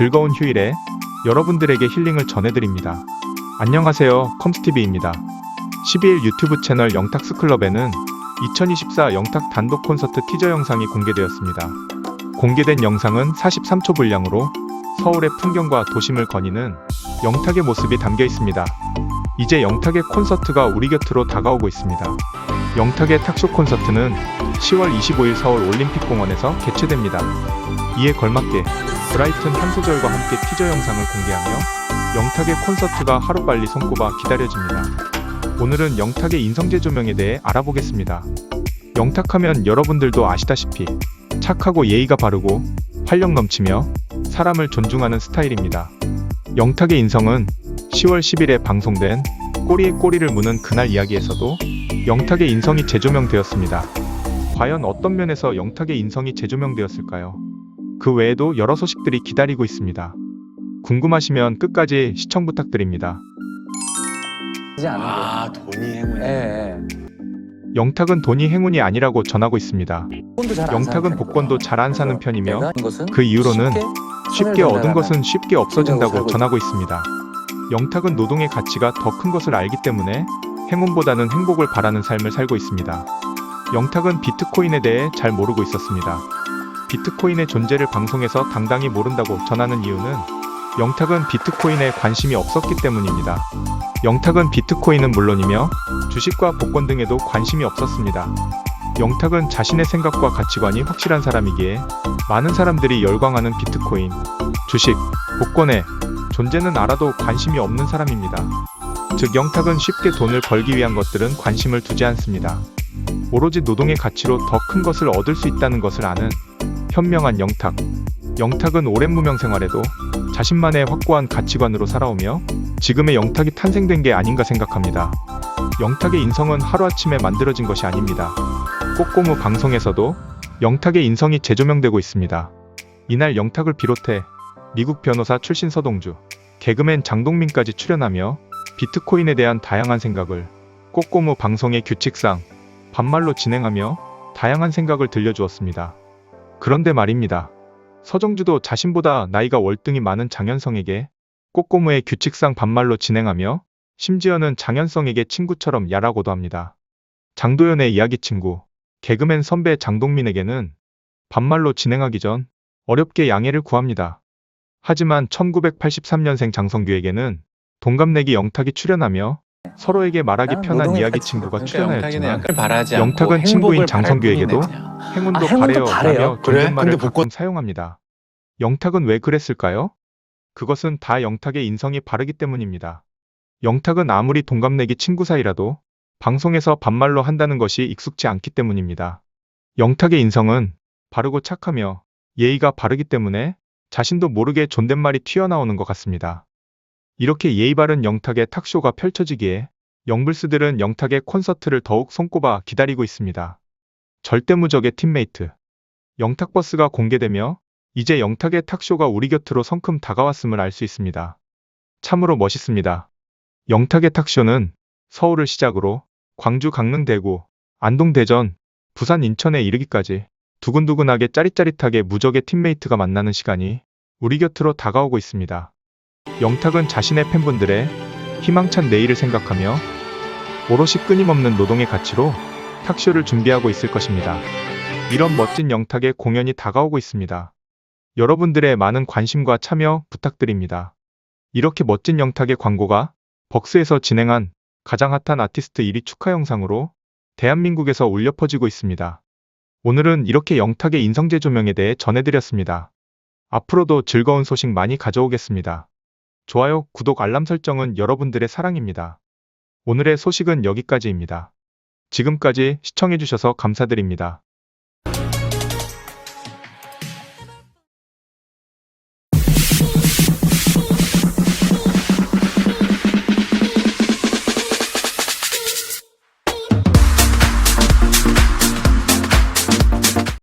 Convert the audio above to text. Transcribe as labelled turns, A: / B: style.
A: 즐거운 휴일에 여러분들에게 힐링을 전해드립니다. 안녕하세요. 컴스티비입니다. 12일 유튜브 채널 영탁스 클럽에는 2024 영탁 단독 콘서트 티저 영상이 공개되었습니다. 공개된 영상은 43초 분량으로 서울의 풍경과 도심을 거니는 영탁의 모습이 담겨 있습니다. 이제 영탁의 콘서트가 우리 곁으로 다가오고 있습니다. 영탁의 탁쇼 콘서트는 10월 25일 서울 올림픽공원에서 개최됩니다. 이에 걸맞게 브라이튼 한 소절과 함께 티저 영상을 공개하며 영탁의 콘서트가 하루빨리 손꼽아 기다려집니다. 오늘은 영탁의 인성재 조명에 대해 알아보겠습니다. 영탁하면 여러분들도 아시다시피 착하고 예의가 바르고 활력 넘치며 사람을 존중하는 스타일입니다. 영탁의 인성은 10월 10일에 방송된 꼬리에 꼬리를 무는 그날 이야기에서도 영탁의 인성이 재조명되었습니다. 과연 어떤 면에서 영탁의 인성이 재조명되었을까요? 그 외에도 여러 소식들이 기다리고 있습니다. 궁금하시면 끝까지 시청 부탁드립니다.
B: 하지 않은 거.
C: 아 돈이 행운이.
B: 예, 예.
A: 영탁은 돈이 행운이 아니라고 전하고 있습니다.
B: 복권도 잘안
A: 영탁은
B: 사는
A: 복권도
B: 편이구나.
A: 잘안 사는 편이며
B: 것은
A: 그 이후로는
B: 쉽게
A: 쉽게
B: 손을
A: 얻은 것은 쉽게 없어진다고
B: 있-
A: 전하고 있습니다. 영탁은 노동의 가치가 더 큰 것을 알기 때문에 행운보다는 행복을 바라는 삶을 살고 있습니다. 영탁은 비트코인에 대해 잘 모르고 있었습니다. 비트코인의 존재를 방송에서 당당히 모른다고 전하는 이유는 영탁은 비트코인에 관심이 없었기 때문입니다. 영탁은 비트코인은 물론이며 주식과 복권 등에도 관심이 없었습니다. 영탁은 자신의 생각과 가치관이 확실한 사람이기에 많은 사람들이 열광하는 비트코인, 주식, 복권의 존재는 알아도 관심이 없는 사람입니다. 즉 영탁은 쉽게 돈을 벌기 위한 것들은 관심을 두지 않습니다. 오로지 노동의 가치로 더 큰 것을 얻을 수 있다는 것을 아는 현명한 영탁. 영탁은 오랜 무명 생활에도 자신만의 확고한 가치관으로 살아오며 지금의 영탁이 탄생된 게 아닌가 생각합니다. 영탁의 인성은 하루아침에 만들어진 것이 아닙니다. 꼬꼬무 방송에서도 영탁의 인성이 재조명되고 있습니다. 이날 영탁을 비롯해 미국 변호사 출신 서동주, 개그맨 장동민까지 출연하며 비트코인에 대한 다양한 생각을 꼬꼬무 방송의 규칙상 반말로 진행하며 다양한 생각을 들려주었습니다. 그런데 말입니다. 서정주도 자신보다 나이가 월등히 많은 장현성에게 꼬꼬무의 규칙상 반말로 진행하며 심지어는 장현성에게 친구처럼 야라고도 합니다. 장도연의 이야기 친구, 개그맨 선배 장동민에게는 반말로 진행하기 전 어렵게 양해를 구합니다. 하지만 1983년생 장성규에게는 동갑내기 영탁이 출연하며 서로에게 말하기
B: 나는
A: 편한
B: 노동의
A: 이야기 친구가
C: 그러니까 영탁이는
A: 출연하였지만
C: 약간 바라지
A: 영탁은 친구인
C: 바랄
A: 장성규에게도
C: 뿐이네, 그냥.
A: 행운도
B: 아, 행운도
A: 바래요
B: 바래요?
A: 라며
C: 그래?
A: 존댓말을
C: 근데
A: 가끔 사용합니다. 영탁은 왜 그랬을까요? 그것은 다 영탁의 인성이 바르기 때문입니다. 영탁은 아무리 동갑내기 친구 사이라도 방송에서 반말로 한다는 것이 익숙지 않기 때문입니다. 영탁의 인성은 바르고 착하며 예의가 바르기 때문에 자신도 모르게 존댓말이 튀어나오는 것 같습니다. 이렇게 예의 바른 영탁의 탁쇼가 펼쳐지기에 영불스들은 영탁의 콘서트를 더욱 손꼽아 기다리고 있습니다. 절대무적의 팀메이트. 영탁버스가 공개되며 이제 영탁의 탁쇼가 우리 곁으로 성큼 다가왔음을 알 수 있습니다. 참으로 멋있습니다. 영탁의 탁쇼는 서울을 시작으로 광주 강릉 대구, 안동 대전, 부산 인천에 이르기까지 두근두근하게 짜릿짜릿하게 무적의 팀메이트가 만나는 시간이 우리 곁으로 다가오고 있습니다. 영탁은 자신의 팬분들의 희망찬 내일을 생각하며 오롯이 끊임없는 노동의 가치로 탁쇼를 준비하고 있을 것입니다. 이런 멋진 영탁의 공연이 다가오고 있습니다. 여러분들의 많은 관심과 참여 부탁드립니다. 이렇게 멋진 영탁의 광고가 벅스에서 진행한 가장 핫한 아티스트 1위 축하 영상으로 대한민국에서 울려 퍼지고 있습니다. 오늘은 이렇게 영탁의 인성재 조명에 대해 전해드렸습니다. 앞으로도 즐거운 소식 많이 가져오겠습니다. 좋아요, 구독, 알람 설정은 여러분들의 사랑입니다. 오늘의 소식은 여기까지입니다. 지금까지 시청해주셔서 감사드립니다.